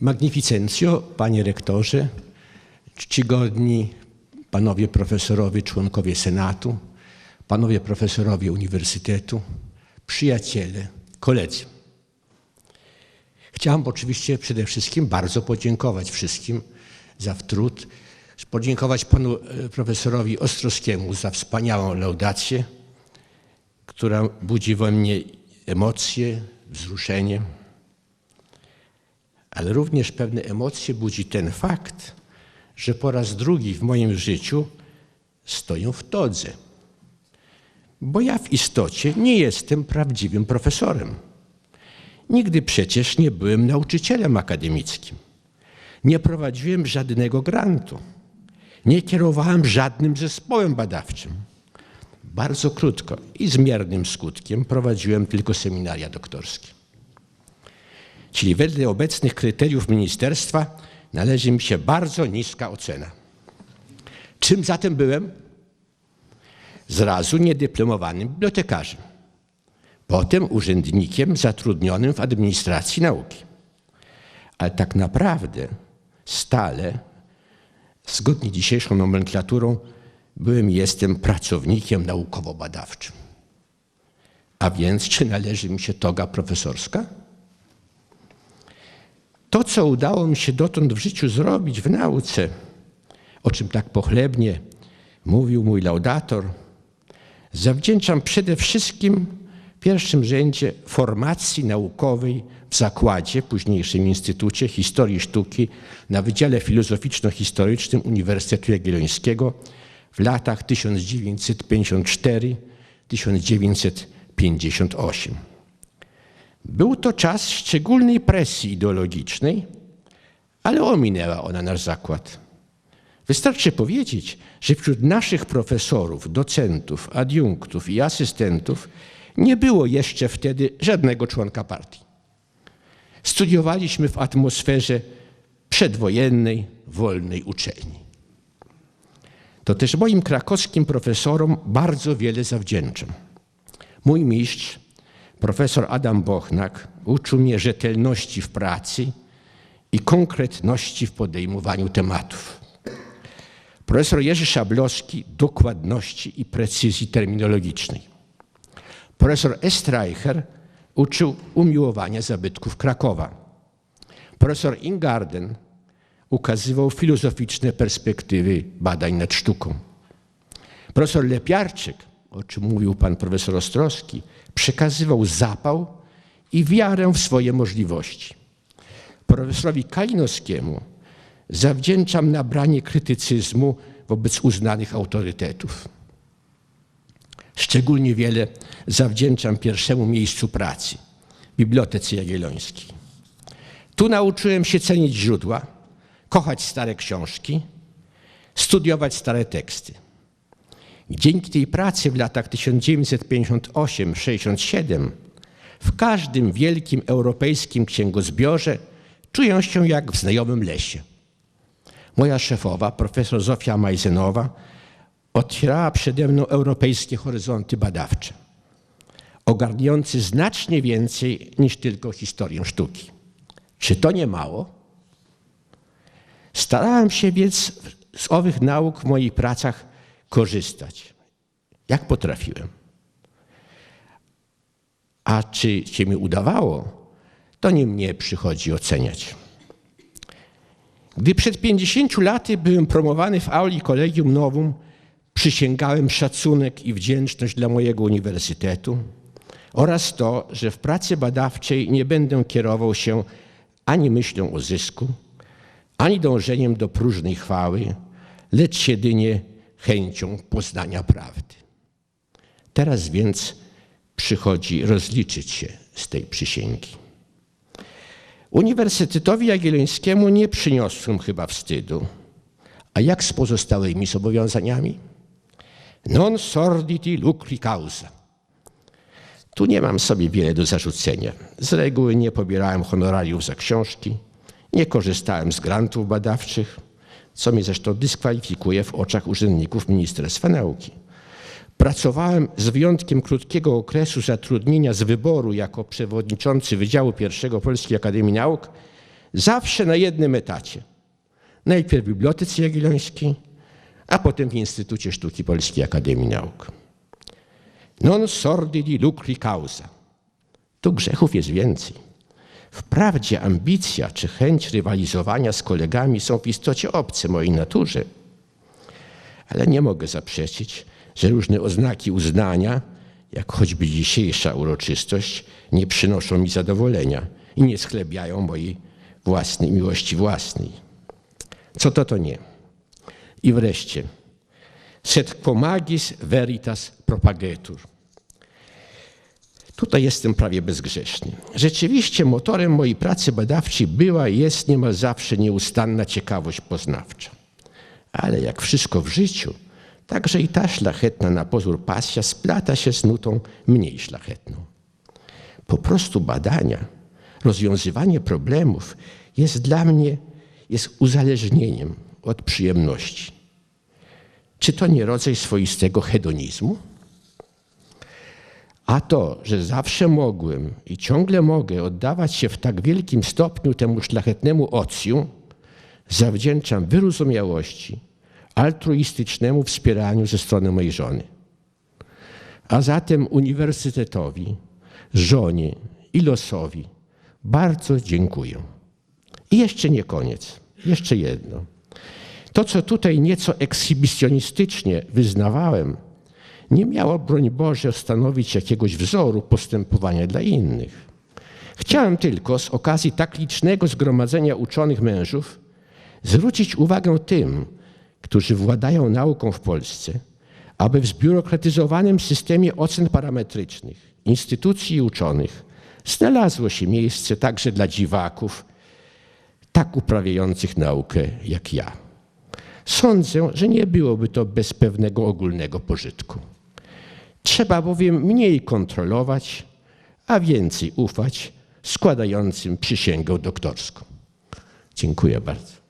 Magnificencjo, panie rektorze, czcigodni panowie profesorowie, członkowie Senatu, panowie profesorowie Uniwersytetu, przyjaciele, koledzy. Chciałem oczywiście przede wszystkim bardzo podziękować wszystkim za trud, podziękować panu e, profesorowi Ostrowskiemu za wspaniałą laudację, która budzi we mnie emocje, wzruszenie, ale również pewne emocje budzi ten fakt, że po raz drugi w moim życiu stoję w todze. Bo ja w istocie nie jestem prawdziwym profesorem. Nigdy przecież nie byłem nauczycielem akademickim. Nie prowadziłem żadnego grantu. Nie kierowałem żadnym zespołem badawczym. Bardzo krótko i z miernym skutkiem prowadziłem tylko seminaria doktorskie. Czyli wedle obecnych kryteriów ministerstwa należy mi się bardzo niska ocena. Czym zatem byłem? Zrazu niedyplomowanym bibliotekarzem. Potem urzędnikiem zatrudnionym w administracji nauki. Ale tak naprawdę stale, zgodnie z dzisiejszą nomenklaturą, byłem i jestem pracownikiem naukowo-badawczym. A więc czy należy mi się toga profesorska? To, co udało mi się dotąd w życiu zrobić w nauce, o czym tak pochlebnie mówił mój laudator, zawdzięczam przede wszystkim w pierwszym rzędzie formacji naukowej w zakładzie, późniejszym Instytucie Historii Sztuki na Wydziale Filozoficzno-Historycznym Uniwersytetu Jagiellońskiego w latach 1954-1958. Był to czas szczególnej presji ideologicznej, ale ominęła ona nasz zakład. Wystarczy powiedzieć, że wśród naszych profesorów, docentów, adiunktów i asystentów nie było jeszcze wtedy żadnego członka partii. Studiowaliśmy w atmosferze przedwojennej, wolnej uczelni. To też moim krakowskim profesorom bardzo wiele zawdzięczam. Mój mistrz, profesor Adam Bochnak, uczył mnie rzetelności w pracy i konkretności w podejmowaniu tematów. Profesor Jerzy Szablowski dokładności i precyzji terminologicznej. Profesor Estreicher uczył umiłowania zabytków Krakowa. Profesor Ingarden ukazywał filozoficzne perspektywy badań nad sztuką. Profesor Lepiarczyk, o czym mówił pan profesor Ostrowski, przekazywał zapał i wiarę w swoje możliwości. Profesorowi Kalinowskiemu zawdzięczam nabranie krytycyzmu wobec uznanych autorytetów. Szczególnie wiele zawdzięczam pierwszemu miejscu pracy, Bibliotece Jagiellońskiej. Tu nauczyłem się cenić źródła, kochać stare książki, studiować stare teksty. Dzięki tej pracy w latach 1958-67 w każdym wielkim europejskim księgozbiorze czuję się jak w znajomym lesie. Moja szefowa, profesor Zofia Majzenowa, otwierała przede mną europejskie horyzonty badawcze, ogarniające znacznie więcej niż tylko historię sztuki. Czy to nie mało? Starałem się więc z owych nauk w moich pracach korzystać, jak potrafiłem. A czy się mi udawało, to nie mnie przychodzi oceniać. Gdy przed 50 laty byłem promowany w auli Kolegium Nowum, przysięgałem szacunek i wdzięczność dla mojego uniwersytetu oraz to, że w pracy badawczej nie będę kierował się ani myślą o zysku, ani dążeniem do próżnej chwały, lecz jedynie chęcią poznania prawdy. Teraz więc przychodzi rozliczyć się z tej przysięgi. Uniwersytetowi Jagiellońskiemu nie przyniosłem chyba wstydu. A jak z pozostałymi zobowiązaniami? Non sorditi lucri causa. Tu nie mam sobie wiele do zarzucenia. Z reguły nie pobierałem honorariów za książki, nie korzystałem z grantów badawczych, co mnie zresztą dyskwalifikuje w oczach urzędników Ministerstwa Nauki. Pracowałem z wyjątkiem krótkiego okresu zatrudnienia z wyboru jako przewodniczący Wydziału I Polskiej Akademii Nauk Zawsze na jednym etacie. Najpierw w Bibliotece Jagiellońskiej, a potem w Instytucie Sztuki Polskiej Akademii Nauk. Non sordidi lucri causa. Tu grzechów jest więcej. Wprawdzie ambicja czy chęć rywalizowania z kolegami są w istocie obce mojej naturze, ale nie mogę zaprzeczyć, że różne oznaki uznania, jak choćby dzisiejsza uroczystość, nie przynoszą mi zadowolenia i nie schlebiają mojej własnej miłości własnej. Co to to nie? I wreszcie, sed pomagis veritas propagetur. Tutaj jestem prawie bezgrzeszny. Rzeczywiście motorem mojej pracy badawczej była i jest niemal zawsze nieustanna ciekawość poznawcza. Ale jak wszystko w życiu, także i ta szlachetna na pozór pasja splata się z nutą mniej szlachetną. Po prostu badania, rozwiązywanie problemów jest dla mnie jest uzależnieniem od przyjemności. Czy to nie rodzaj swoistego hedonizmu? A to, że zawsze mogłem i ciągle mogę oddawać się w tak wielkim stopniu temu szlachetnemu ocju, zawdzięczam wyrozumiałości, altruistycznemu wspieraniu ze strony mojej żony. A zatem uniwersytetowi, żonie i losowi bardzo dziękuję. I jeszcze nie koniec, jeszcze jedno. To, co tutaj nieco ekshibicjonistycznie wyznawałem, nie miało, broń Boże, stanowić jakiegoś wzoru postępowania dla innych. Chciałem tylko z okazji tak licznego zgromadzenia uczonych mężów zwrócić uwagę tym, którzy władają nauką w Polsce, aby w zbiurokratyzowanym systemie ocen parametrycznych, instytucji uczonych znalazło się miejsce także dla dziwaków, tak uprawiających naukę jak ja. Sądzę, że nie byłoby to bez pewnego ogólnego pożytku. Trzeba bowiem mniej kontrolować, a więcej ufać składającym przysięgę doktorską. Dziękuję bardzo.